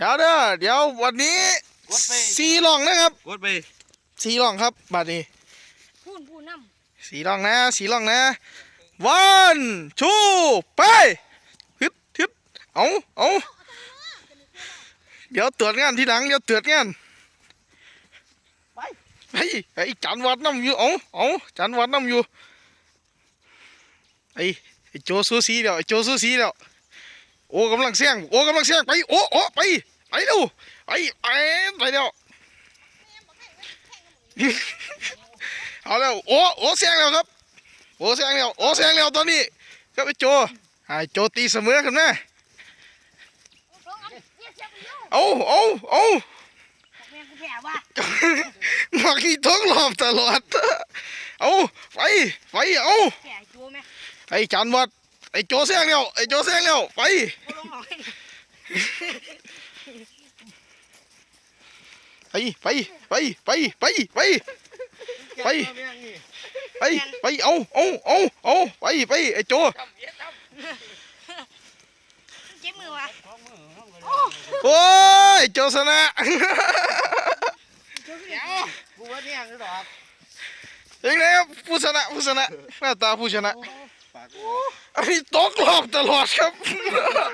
เดี๋ยวเด้อเดี๋ยววันนี้กดไปสีหลองนะครับกดไปสีหลองครับบัดนี้พูนพูนน้สีหลองนะสีหลองนะ one two ไปฮึดฮึดเอาเอาเดี๋ยวตรวจงานทีหลังเดี๋ยวตรวจงานไปไปไอ้จันวัดน้ำอยู่เอาเอาจันวัดน้ำอยู่ไอ้ไอ้โจซูซีเดี๋ยวไอ้โจซูซีเดี๋ยวโอ้กำลังเสี่ยงโอ้กำลังเสี่ยงไปโอ้โอ้ไป ไปดูไปไปไปเดี๋ยวเอาแล้วโอ้โอ้เสียงแล้วครับโอ้เสียงแล้วโอ้เสียงแล้วตอนนี้ครับไอ้โจไอโจตีเสมอขึ้นมาำร้องอันเยี่ยเสียบอยู่เอาเอาเอาแม่กูแผลว่ะมาขี้ท้องหลอบตลอดเอาไปไปเอาไอจันวัดไอโจเสียงแล้วไอโจเสียงแล้วไป ไปไปไปไปไปไปไปไปไปเอาเอาเอาเอาไปไปไอ้โจเจ็บมือว่ะโอ้ยโจชนะกูว่าเนี่ยคือดอกยังไงครับผู้ชนะผู้ชนะหน้าตาผู้ชนะปากอันนี้ตกรอบตลอดครับ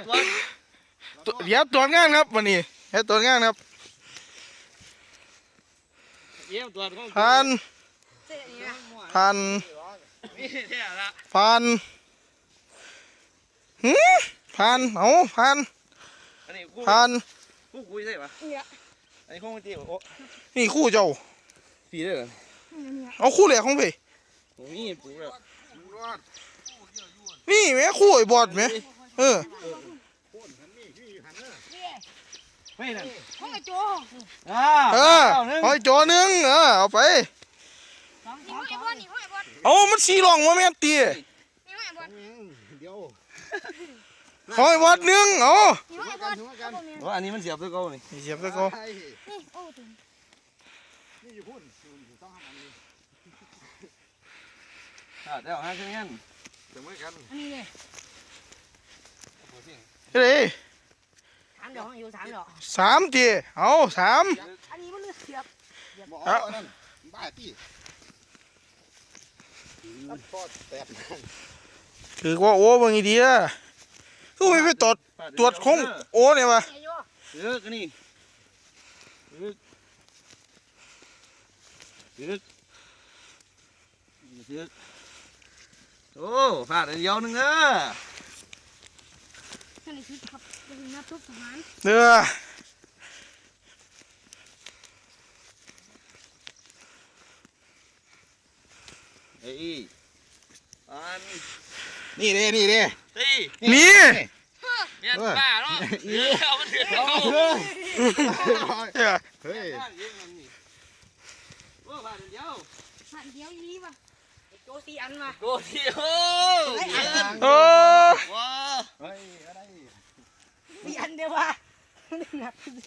ตัว เดี๋ยวตัวจงานครับวันนี้เดี๋ยวตัวจงานครับเยี่ยมตัวของพันเสียนี่นะพันนี่แท้ละพันหืมพันเอาพันอันนี้กูพันกูคุยใช่ปะเนี่ยอันนี้ของมันตีโอ้นี่คู่เจ้าปีเด้อเนี่ยเอาคู่เหล็กของพี่นี่ปูแบบนี่แม่คู่ไอ้บอดแม่เออ ไม่นั่นของไอ้โจอ่าเออเอาไอ้โจหนึงเออเอาไปนี่ของไอ้บอลนี่ของไอ้บอลเอามันสีรองมาแม่นตีนี่ของไอ้บอลเดี๋ยวขอไอ้บอดหนึงเอานี่ของไอ้บอลเอาบ่แม่นว่าอันนี้มันเสียบตัวเก่านี่เสียบตะโกนี่โอ้ถึงอ่าเดี๋ยวหาเช่นกันอันนี้เลยเฮ้ยสาม ดอกอยู่สามดอกสามตีเอาสามอันนี้มันเลือกเสียบบอกเอาอันนั้นบ้าที่ทอดแตกถือว่าโอ้บางทีอะคือไม่ไปตรวจตรวจของโอ้เนี่ยวะไอ้โจเออกันนี่เออเออเออโอ้พลาดอันเดียวนึงเออ นั่นนี่คือขับเป็นนักทุบทหารเด้อเฮ้ยอันนี่เด้นี่เด้เฮ้ยนี่เนี่ยบ้าเนาะเออเอามันเถื่อนเอาเฮ้ยเฮ้ยโอ้บ้านเดียวบ้านเดียวอีหลีว่ะโจตีอันว่ะโกที่โอ้ 那边儿不是